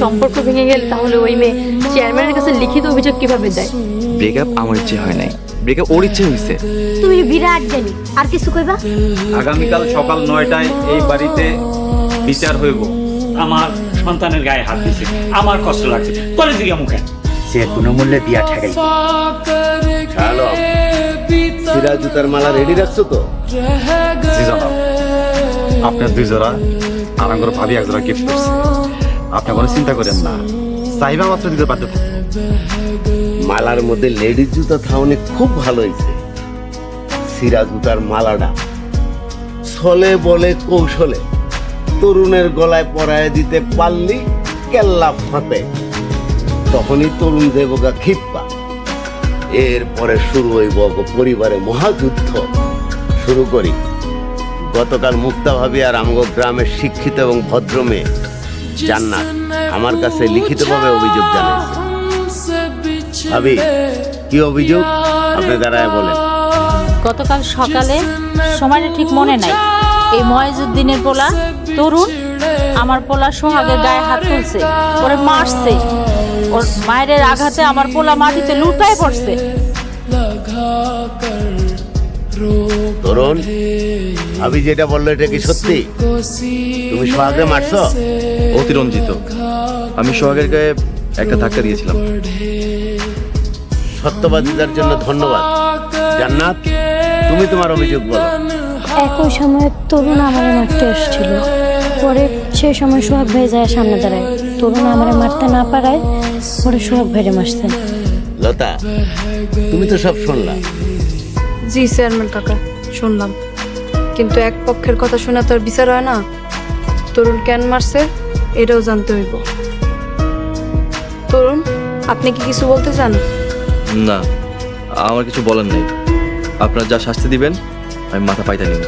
সম্পর্ক ভেঙে গেলে তাহলে ওই মেয়ে চেয়ারম্যানের কাছে লিখিত অভিযোগ কীভাবে দেয়? ব্রেকআপ আমার ইচ্ছে হয় নাই। ব্রেকআপ ওর ইচ্ছে হয়েছে তুমি বিরাট জ্ঞানী আর কিছু কইবা? আগামীকাল সকাল নয়টায় এই বাড়িতে বিচার হইব। আমার সন্তানের গায়ে হাত দিছে। আমার কষ্ট লাগছে। তোর দিকে মুখে। সে কোনো মূল্যে বিয়া ঠেকাই হ্যালো সিরা জুতার মালা রেডি রাখছো তো? জি জনাব। আপনার দুই জোড়া আর আমার ভাবি এক জোড়া গিফট করছে। আপনি কোনো চিন্তা করেন না। চাহিদা মাত্র দিতে পারতে মালার মধ্যে লেডিস জুতা থাউনে খুব ভালো হয়েছে। সিরা জুতার মালাটা ছলে বলে কৌশলে তরুণের গলায় পরায় দিতে পারলি কেল্লা ফাতে তখনই তরুণ দেবগা খিপ্পা এরপরে শুরু হইব পরিবারে মহাযুদ্ধ। শুরু করি। গতকাল মুক্তা ভাবি আর আমগো গ্রামের শিক্ষিত এবং ভদ্র মেয়ে জান্নাত। আমার কাছে লিখিতভাবে অভিযোগ জানাইছে ভাবি কি অভিযোগ? আপনি দাঁড়ায় বলেন। গতকাল সকালে সময়টা ঠিক মনে নাই। এই ময়জুদ্দিনের পোলা তরুণ আমার পোলা সোহাগের গায়ে হাত তুলছে ওরে মারছে। ওর মায়ের আঘাতে আমার পোলা মাটিতে লুটায় পড়ছে। তরুণ ভাবি যেটা বলল এটা কি সত্যি? তুমি সোহাগে মারছো? অতিরঞ্জিত। আমি সোহাগের গায়ে একটা ধাক্কা দিয়েছিলাম। সত্যবাদিতার জন্য ধন্যবাদ। জান্নাত তুমি তোমার অভিযোগ বলো। একই সময় তরুণ আমার মারতে এসেছিল। পরে সেই সময় সোহাগ ভাই যায় সামনে দাঁড়ায়। তরুণ আমার মারতে না পারায় পরে সোহাগ ভাইরে মারছে। লতা তুমি তো সব শুনলা। জি চেয়ারম্যান কাকা শুনলাম। কিন্তু এক পক্ষের কথা শোনা তো আর বিচার হয় না। তরুণ কেন মারছে? এটাও জানতে হইব। তরুণ আপনি কি কিছু বলতে চান? না আমার কিছু বলার নেই। আপনার যা শাস্তি দিবেন আমি মাথা পাইতে নিব।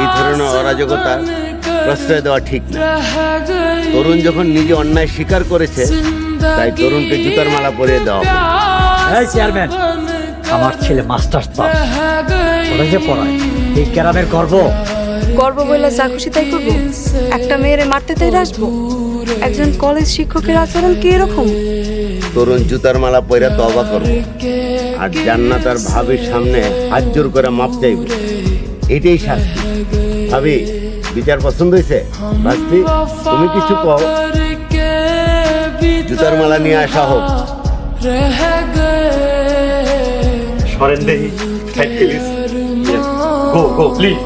এই ধরনের অরাজকতা প্রশ্রয় দেওয়া ঠিক না। তরুণ যখন নিজে অন্যায় স্বীকার করেছে তাই তরুণকে জুতার মালা পরিয়ে দেওয়া। এই চেয়ারম্যান আমার ছেলে মাস্টার্স পাস কলেজে পড়ায়। এই গ্রামের গর্ব। গর্ব বইলে যা খুশি তাই করব। একটা মেয়েরে মারতে তাই আসব একজন কলেজ শিক্ষকের আচরণ কি এরকম? তরুণ জুতার মালা পরে তবা করব। আর জান্নাত আর ভাবির সামনে হাত জোর করে মাপ চাইব। এটাই শাস্তি। ভাবি বিচার পছন্দ হয়েছে ভাস্তি তুমি কিছু কও। জুতার মালা নিয়ে আসা হোক। সরেন দেহি প্লিজ গো গো প্লিজ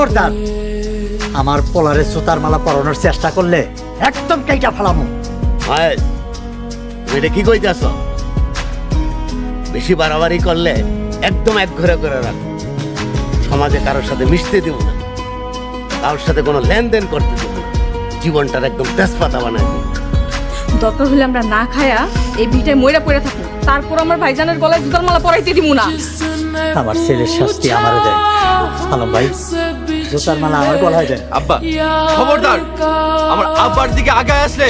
খবরদার। আমার পোলারে সুতার মালা পরানোর চেষ্টা করলে একদম কাইটা ফেলামু। হয় তুমি এটা কি কইতেছ? বেশি বাড়াবাড়ি করলে একদম এক ঘরে করে রাখ। সমাজে কারোর সাথে মিশতে দিব না। কারোর সাথে কোনো লেনদেন করতে দিব না। জীবনটার একদম তেজপাতা বানায় দিব। দরকার হলে আমরা না খায়া এই ভিটায় ময়রা পড়ে থাকব। তারপর আমার ভাইজানের গলায় জুতার মালা পরাইতে দিব না। আমার ছেলের শাস্তি আমারও দেয়। আলম ভাই জুতার মালা আমার গলায় দেয়। আব্বা খবরদার আমার আব্বার দিকে আগায় আসলে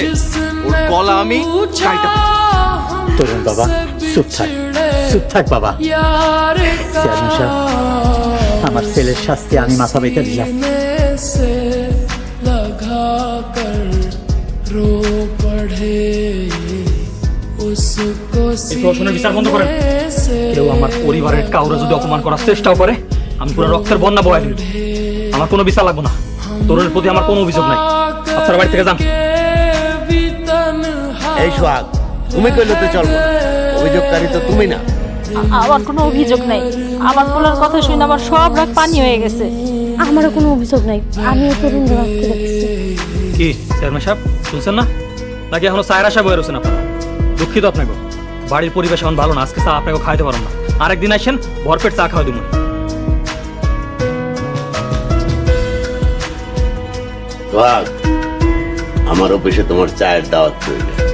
ওর গলা আমি কাইটা তরুণ বাবা চুপ থাক চুপ থাক বাবা। আমার ছেলের শাস্তি আমি মাথা বেঁধে দিলাম। এই বিচার বন্ধ করেন। কেউ আমার পরিবারের কাউরে যদি অপমান করার চেষ্টাও করে আমি পুরো রক্তের বন্যা বয়ে দিব। আমার কোনো বিচার লাগবে না। তরুণের প্রতি আমার কোনো অভিযোগ নাই। আপনারা বাড়ি থেকে যান। এই সোহাগ তুমি কইলে তো চলবো অভিযোগকারী তো তুমি না। আমার কোনো অভিযোগ নাই। আমার পোলার কথা শুনে আমার সব রাগ পানি হয়ে গেছে। আমারও কোনো অভিযোগ নাই। আমিও তরুণ কি চেয়ারম্যান সাহেব শুনছেন না? নাকি এখনও সায়রা সাহেব হয়ে রয়েছেন আপনারা? দুঃখিত আপনাকে। বাড়ির পরিবেশ এখন ভালো না, আজকে চা আপনাকে খাইতে পারো না। আরেকদিন আসেন, ভরপেট চা খাওয়া দেবো আমার অফিসে তোমার চায়ের দাওয়াত রইল।